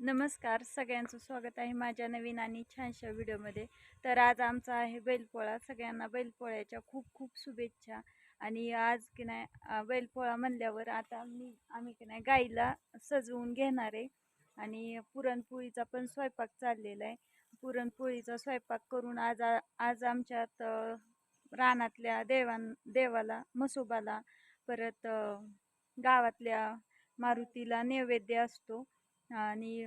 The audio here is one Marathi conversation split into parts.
नमस्कार सगळ्यांचं स्वागत आहे माझ्या नवीन आणि छानशा व्हिडिओमध्ये. तर आज आमचा आहे बैलपोळा. सगळ्यांना बैलपोळ्याच्या खूप खूप शुभेच्छा. आणि आज की नाही बैलपोळा म्हणल्यावर आता मी आम्ही की नाही गाईला सजवून घेणार आहे. आणि पुरणपोळीचा पण स्वयंपाक चाललेला आहे. पुरणपोळीचा स्वयंपाक करून आज आज आमच्यात रानातल्या देवान देवाला म्हसोबाला परत गावातल्या मारुतीला नैवेद्य असतो. आणि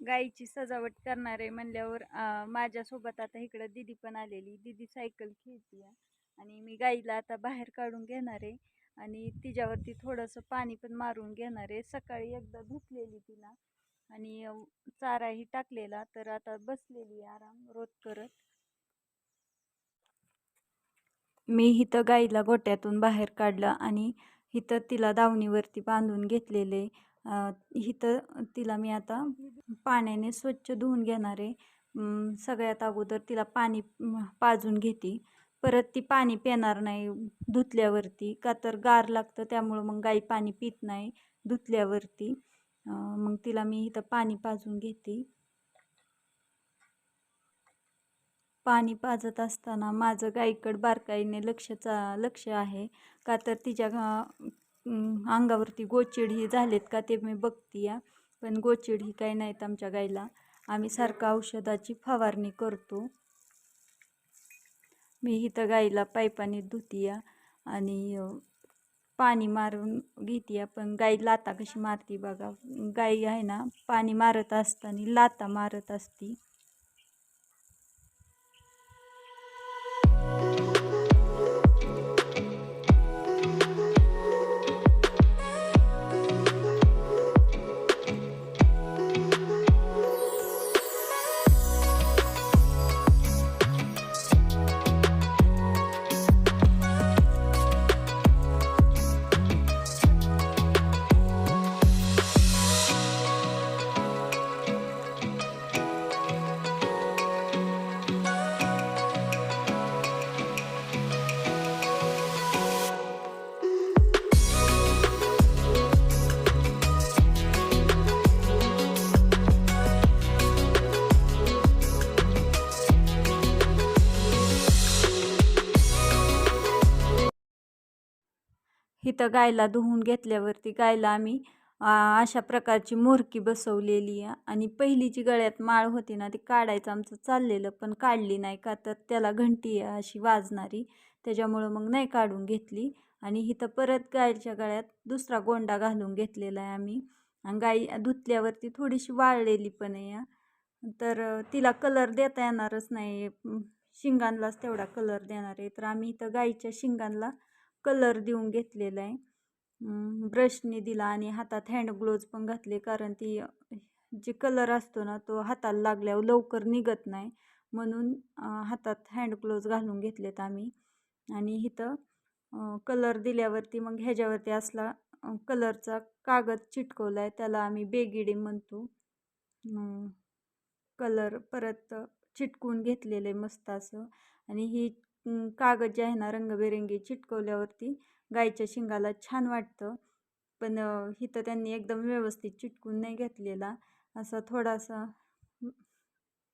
गाईची सजावट करणारे म्हणल्यावर माझ्यासोबत आता इकडं दिदी पण आलेली. दिदी सायकल खेळते आणि मी गाईला आता बाहेर काढून घेणार आहे आणि तिच्यावरती थोडंसं पाणी पण मारून घेणार आहे. सकाळी एकदा धुतलेली तिला आणि चाराही टाकलेला तर आता बसलेली आहे आराम रोज करत. मी इथं गाईला गोट्यातून बाहेर काढलं आणि इथं तिला दावणीवरती बांधून घेतलेले इथं तिला मी आता पाण्याने स्वच्छ धुवून घेणार आहे. सगळ्यात अगोदर तिला पाणी पाजून घेते. परत ती पाणी पिणार नाही धुतल्यावरती का तर गार लागतं त्यामुळं मग गाई पाणी पित नाही धुतल्यावरती. मग तिला मी इथं पाणी पाजून घेते. पाणी पाजत असताना माझं गाईकडं बारकाईने लक्षचा लक्ष आहे. का तर तिच्या अंगावरती गोचिड ही झालेत का ते मी बघते या. पण गोचिड ही काही नाहीत आमच्या गाईला. आम्ही सारखं औषधाची फवारणी करतो. मी इथं गाईला पाईपाने धुतीया आणि पाणी मारून घेते पण गाई लाता कशी मारती बघा. गाई आहे ना पाणी मारत असताना लाता मारत असती. इथं गायला धुवून घेतल्यावरती गायला आम्ही अशा प्रकारची मोरकी बसवलेली आहे. आणि पहिली जी गळ्यात माळ होती ना ती काढायचं आमचं चाललेलं पण काढली नाही का तर त्याला घंटी आहे अशी वाजणारी. त्याच्यामुळं मग नाही काढून घेतली. आणि इथं परत गायच्या गळ्यात दुसरा गोंडा घालून घेतलेला आहे आम्ही. आणि गाई धुतल्यावरती थोडीशी वाळलेली पण आहे. या. तर तिला कलर देता येणारच नाही. शिंगांलाच तेवढा कलर देणार आहे. तर आम्ही इथं गाईच्या शिंगांना कलर देऊन घेतलेला आहे. ब्रशने दिला आणि हातात हँड ग्लोव्ज पण घातले कारण ती जे कलर असतो ना तो हाताला लागल्यावर लवकर निघत नाही. म्हणून हातात हँड ग्लोव्ज घालून घेतलेत आम्ही. आणि इथं कलर दिल्यावरती मग ह्याच्यावरती असला कलरचा कागद चिटकवला आहे त्याला आम्ही बेगिडी म्हणतो. कलर परत चिटकून घेतलेले मस्त असं. आणि ही कागद जे आहे ना रंगबेरंगी चिटकवल्यावरती गाईच्या शिंगाला छान वाटतं. पण इथं त्यांनी एकदम व्यवस्थित चिटकून नाही घेतलेला. असा थोडासा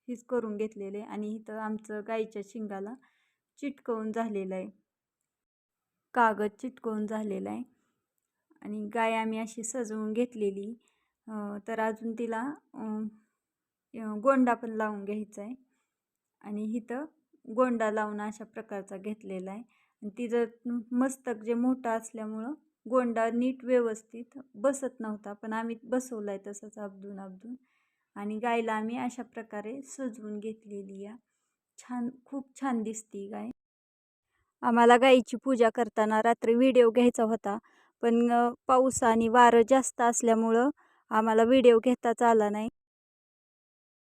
हीच करून घेतलेले आणि इथं आमचं गाईच्या शिंगाला चिटकवून झालेलं आहे. कागद चिटकवून झालेला आहे. आणि गाय आम्ही अशी सजवून घेतलेली. तर अजून तिला गोंडा पण लावून घ्यायचा आहे. आणि इथं गोंडा लावून अशा प्रकारचा घेतलेला आहे. आणि तिचं मस्तक जे मोठं असल्यामुळं गोंडा नीट व्यवस्थित बसत नव्हता पण आम्ही बसवला आहे तसंच अबदून अबदून आणि गायला आम्ही अशा प्रकारे सजवून घेतलेली या छान खूप छान दिसती गाय. आम्हाला गाईची पूजा करताना रात्री व्हिडिओ घ्यायचा होता पण पाऊस आणि वारं जास्त असल्यामुळं आम्हाला व्हिडिओ घेताच आला नाही.